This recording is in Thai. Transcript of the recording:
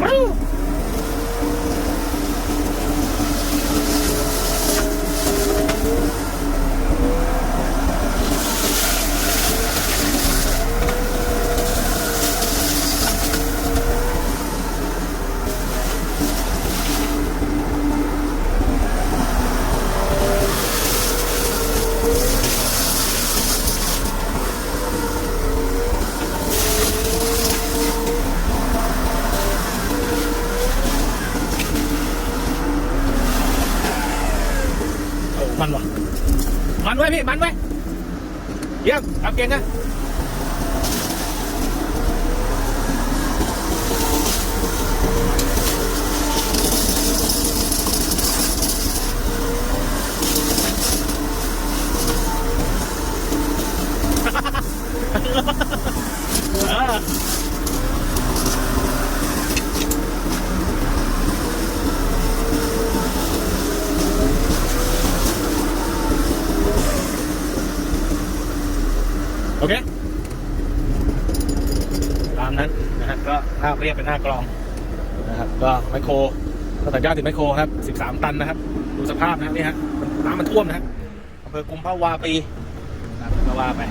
โมันวะมันไว้พี่มันไว้เยี่ยมทำเก่งนะเออ โอเค ตามนั้นนะฮะก็หน้าเรียบเป็นหน้ากลองนะครับก็ไมโครก็ตัดยาติดไมโครครับ 13 ตันนะครับ ดูสภาพนะครับนี่ฮะน้ำมันท่วมนะฮะอำเภอกุมภาวาปีนะครับก็ว่าไป